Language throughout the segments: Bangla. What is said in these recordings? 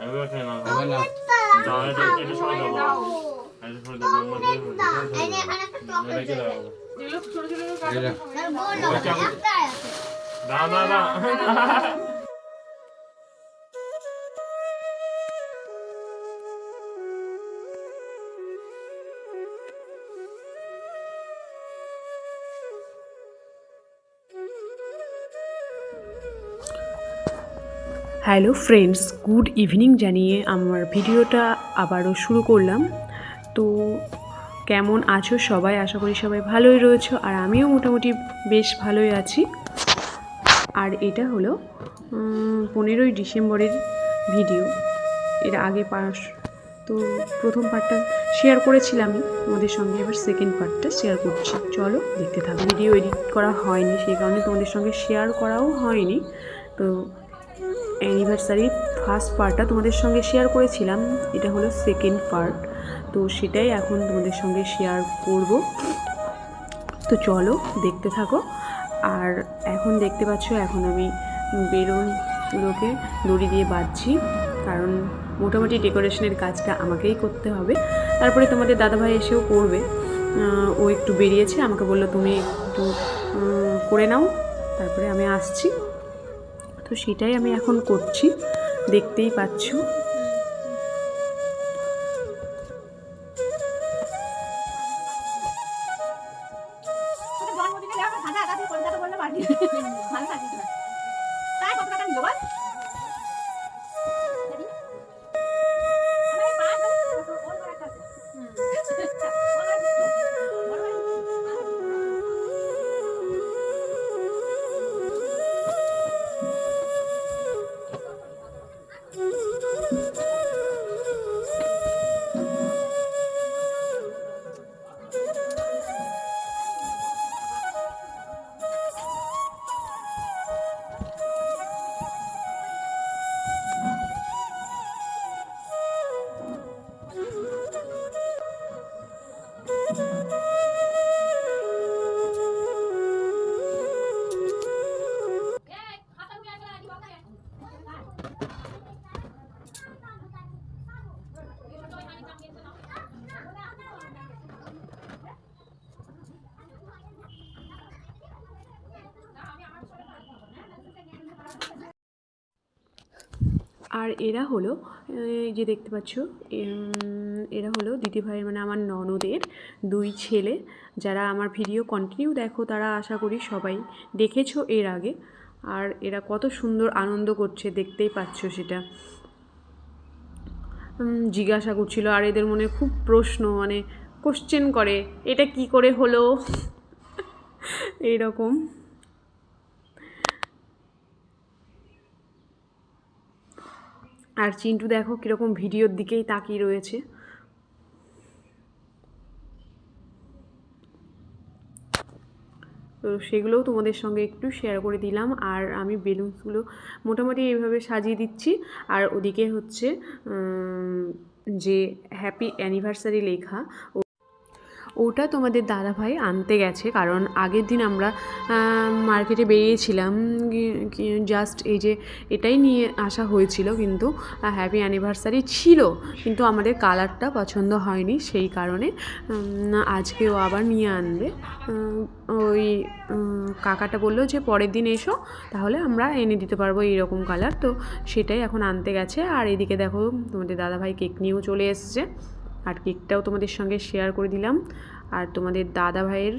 আবার না দাও, এটা- সরে দাও এটা সরে দাও, মাম্মা সরে দাও, হ্যালো ফ্রেন্ডস গুড ইভিনিং জানিয়ে আমার ভিডিওটা আবারও শুরু করলাম। তো কেমন আছো সবাই? আশা করি সবাই ভালোই রয়েছো, আর আমিও মোটামুটি বেশ ভালোই আছি। আর এটা হলো পনেরোই ডিসেম্বরের ভিডিও। এর আগে পাশ তো প্রথম পার্টটা শেয়ার করেছিলামই তোমাদের সঙ্গে, এবার সেকেন্ড পার্টটা শেয়ার করছি। চলো, দেখতে থাকো। ভিডিও এডিট করা হয়নি, সেই কারণে তোমাদের সঙ্গে শেয়ার করাও হয়নি। তো অ্যানিভার্সারি ফার্স্ট পার্টটা তোমাদের সঙ্গে শেয়ার করেছিলাম, এটা হলো সেকেন্ড পার্ট তো সেটাই এখন তোমাদের সঙ্গে শেয়ার করব। তো চলো, দেখতে থাকো। আর এখন দেখতে পাচ্ছ, এখন আমি বেলুনগুলোকে দড়ি দিয়ে বাঁধছি। কারণ মোটামুটি ডেকোরেশনের কাজটা আমাকেই করতে হবে। তারপরে তোমাদের দাদাভাই এসেও করবে। ও একটু বেরিয়েছে, আমাকে বলল, তুমি একটু করে নাও। তারপরে আমি আসছি। তো সেটাই আমি এখন করছি। দেখতেই পাচ্ছ। আর এরা হলো যে দেখতে পাচ্ছ এরা হলো দিদিভাইয়ের মানে আমার ননদের দুই ছেলে। যারা আমার ভিডিও কন্টিনিউ দেখো, তারা আশা করি সবাই দেখেছ এর আগে। আর এরা কত সুন্দর আনন্দ করছে, দেখতেই পাচ্ছ সেটা। জিজ্ঞাসা করছিল, আর এদের মনে খুব প্রশ্ন মানে কোশ্চেন করে, এটা কি করে হলো? এইরকম। আর চিন্টু দেখো কীরকম ভিডিওর দিকেই তাকিয়ে রয়েছে। তো সেগুলোও তোমাদের সঙ্গে একটু শেয়ার করে দিলাম আর আমি বেলুনসগুলো মোটামুটি এইভাবে সাজিয়ে দিচ্ছি। আর ওদিকে হচ্ছে যে হ্যাপি অ্যানিভার্সারি লেখা ওটা তোমাদের দাদাভাই আনতে গেছে কারণ আগের দিন আমরা মার্কেটে বেরিয়েছিলাম জাস্ট এই যে এটাই নিয়ে আসা হয়েছিল কিন্তু হ্যাপি অ্যানিভার্সারি ছিল কিন্তু আমাদের কালারটা পছন্দ হয়নি সেই কারণে উম, আজকে ও আবার নিয়ে আনবে। ওই কাকাটা বলল যে পরের দিন এসো তাহলে আমরা এনে দিতে পারব এইরকম কালার তো সেটাই এখন আনতে গেছে। আর এদিকে দেখো তোমাদের দাদাভাই কেক নিয়েও চলে এসছে। আর কেকটাও তোমাদের সঙ্গে শেয়ার করে দিলাম। আর তোমাদের দাদা ভাইয়ের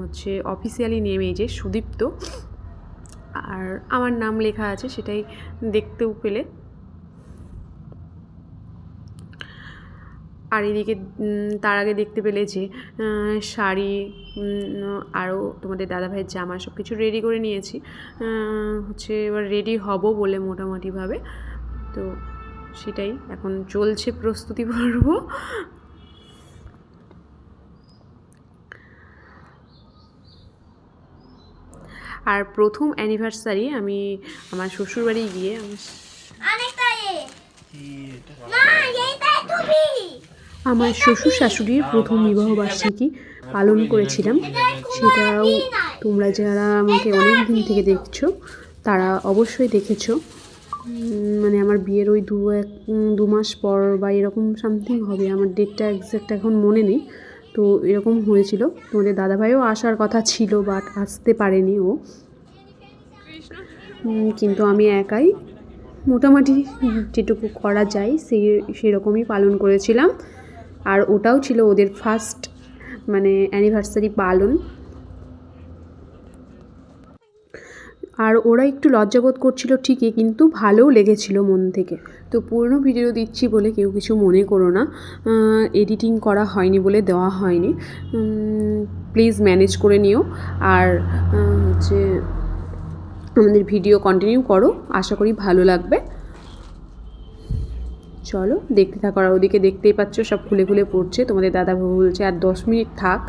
হচ্ছে অফিসিয়ালি নেম এই যে সুদীপ্ত। আর আমার নাম লেখা আছে, সেটাই দেখতেও পেলে। আর এদিকে তার আগে দেখতে পেলে যে শাড়ি আরও তোমাদের দাদা ভাইয়ের জামা সব কিছু রেডি করে নিয়েছি। হচ্ছে এবার রেডি হব বলে মোটামুটিভাবে। তো সেটাই এখন চলছে প্রস্তুতি পর্ব। আর প্রথম অ্যানিভার্সারি আমি আমার শ্বশুরবাড়ি গিয়ে আমার শ্বশুর শাশুড়ির প্রথম বিবাহ বার্ষিকী পালন করেছিলাম। সেটাও তোমরা যারা আমাকে অনেক দিন থেকে দেখছ তারা অবশ্যই দেখেছ। মানে আমার বিয়ের ওই দু এক দু মাস পর বা এরকম সামথিং হবে, আমার ডেটটা এক্স্যাক্ট এখন মনে নেই। তো এরকম হয়েছিল। তোমাদের দাদাভাইও আসার কথা ছিল বাট আসতে পারেনি ও। কিন্তু আমি একাই মোটামুটি যেটুকু করা যায় সেই সেরকমই পালন করেছিলাম। আর ওটাও ছিল ওদের ফার্স্ট মানে অ্যানিভার্সারি পালন। আর ওরা একটু লজ্জাবোধ করছিল ঠিকই, কিন্তু ভালোও লেগেছিল মন থেকে। তো পুরনো ভিডিও দিচ্ছি বলে কেউ কিছু মনে করো না। এডিটিং করা হয়নি বলে দেওয়া হয়নি। প্লিজ ম্যানেজ করে নিও। আর হচ্ছে আমাদের ভিডিও কন্টিনিউ করো। আশা করি ভালো লাগবে। চলো, দেখতে থাকো। আর ওদিকে দেখতেই পাচ্ছ, সব খুলে খুলে পড়ছে। তোমাদের দাদা বলছে, আর দশ মিনিট থাক।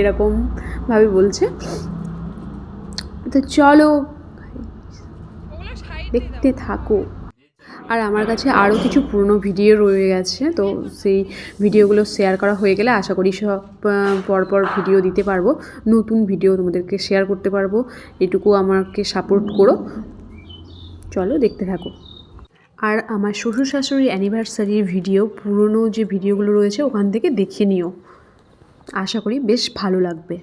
এরকমভাবে বলছে। তো চলো দেখতে থাকো। আর আমার কাছে আরও কিছু পুরনো ভিডিও রয়ে গেছে, তো সেই ভিডিওগুলো শেয়ার করা হয়ে গেলে আশা করি সব পরপর ভিডিও দিতে পারব। নতুন ভিডিও তোমাদেরকে শেয়ার করতে পারব। এটুকু আমাকে সাপোর্ট করো। চলো দেখতে থাকো। আর আমার শ্বশুর শাশুড়ির অ্যানিভার্সারির ভিডিও, পুরনো যে ভিডিওগুলো রয়েছে ওখান থেকে দেখে নিও। আশা করি বেশ ভালো লাগবে।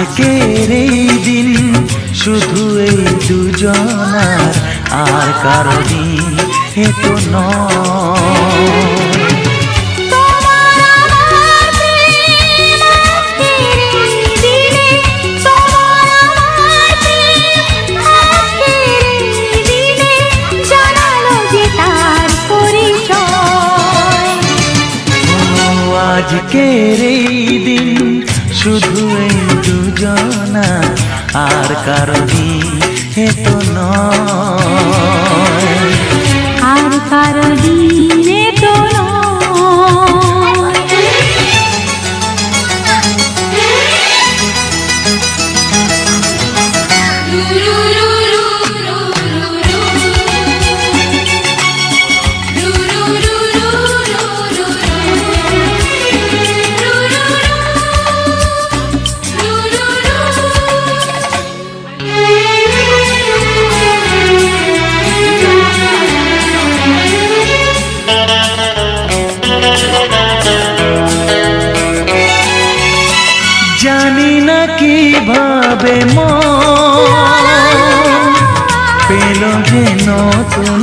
আজকের এই দিন শুধু এই দুজনার আর কারও দিন এ তো নয়। আজকের এই দিনে, তোমার আমার আর কারও এ তো নয়। পেল যে নতুন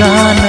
গান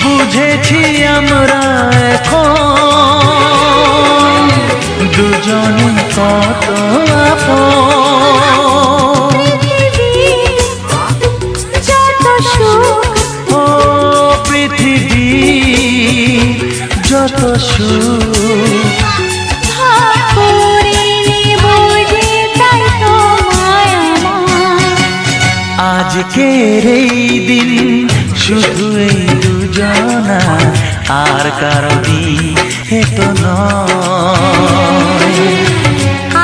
বুঝেছি আমরা এখন দুজনে কত পৃথিবী যত সুখ আজকের এই দিন শুধু এই দুজনা, আর কারও দিন তো নয়।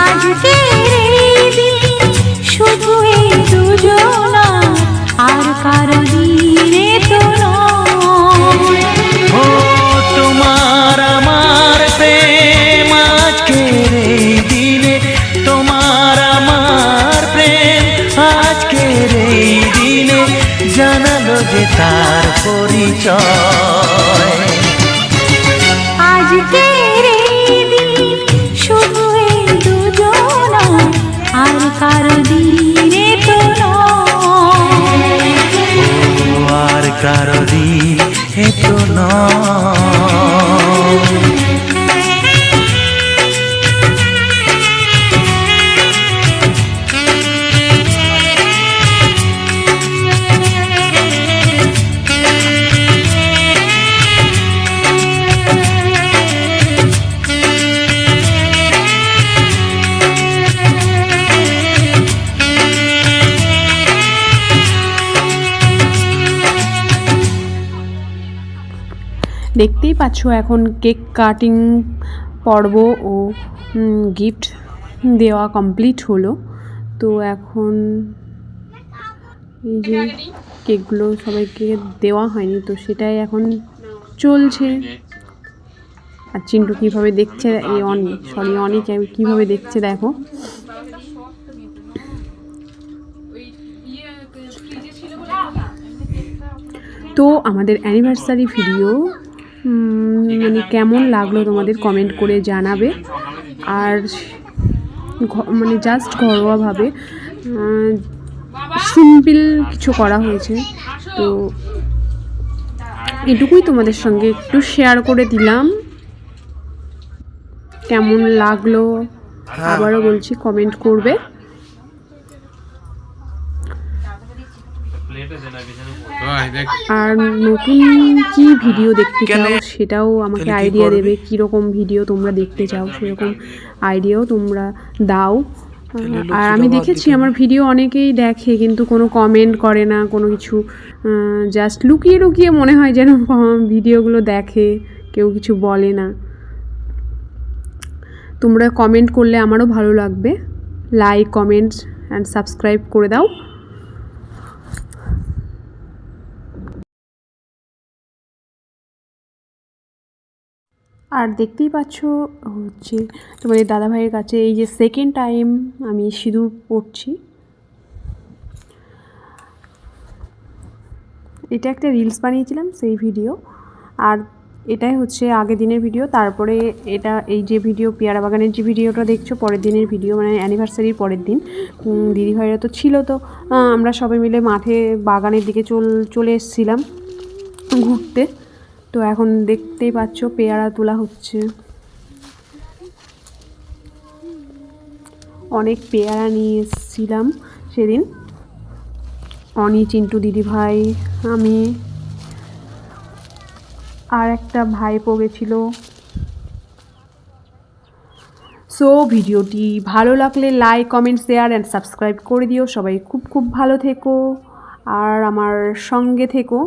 আজকের এই দিন শুধু এই দুজনা জানালো যে তার পরিচয়। আজকের শুধু এই দুজনা আর কারও দিনে তো আর কারও দিন তো নয়। দেখতেই পাচ্ছ এখন কেক কাটিং পর্ব ও গিফট দেওয়া কমপ্লিট হলো। তো এখন এই যে কেকগুলো সবাইকে দেওয়া হয়নি, তো সেটাই এখন চলছে। আর চিন্টু কীভাবে দেখছে, এই অনি সরি অনি কীভাবে দেখছে দেখো। তো আমাদের অ্যানিভার্সারি ভিডিও মানে কেমন লাগল তোমাদের কমেন্ট করে জানাবে? আর মানে জাস্ট ঘরোয়াভাবে সিম্পল কিছু করা হয়েছে। তো এটুকুই তোমাদের সঙ্গে একটু শেয়ার করে দিলাম। কেমন লাগল? আবারও বলছি কমেন্ট করবে। আর নতুন কি ভিডিও দেখতে চাও সেটাও আমাকে আইডিয়া দেবে কীরকম ভিডিও তোমরা দেখতে চাও সেরকম আইডিয়াও তোমরা দাও। আর আমি দেখেছি আমার ভিডিও অনেকেই দেখে কিন্তু কোনো কমেন্ট করে না কোনো কিছু জাস্ট লুকিয়ে লুকিয়ে মনে হয় যেন ভিডিওগুলো দেখে কেউ কিছু বলে না। তোমরা কমেন্ট করলে আমারও ভালো লাগবে। লাইক কমেন্টস অ্যান্ড সাবস্ক্রাইব করে দাও। আর দেখতেই পাচ্ছ হচ্ছে তোমাদের দাদাভাইয়ের কাছে এই যে সেকেন্ড টাইম আমি সিঁদুর পড়ছি এটা একটা রিলস বানিয়েছিলাম সেই ভিডিও আর এটাই হচ্ছে আগের দিনের ভিডিও তারপরে এটা এই যে ভিডিও পেয়ারা বাগানের যে ভিডিওটা দেখছ, পরের দিনের ভিডিও মানে অ্যানিভার্সারির পরের দিন। দিদিভাইরা তো ছিল তো আমরা সবাই মিলে মাঠে বাগানের দিকে চল, চলে এসেছিলাম ঘুরতে। তো এখন দেখতেই পাচ্ছ পেয়ারা তোলা হচ্ছে। অনেক পেয়ারা নিয়ে এসেছিলাম সেদিন। অনি, চিন্টু দিদি ভাই আমি আর একটা ভাইপো গেছিল। সো ভিডিওটি ভালো লাগলে like comment share and subscribe করে দিও। সবাই খুব খুব ভালো থেকো। আর আমার সঙ্গে থেকো।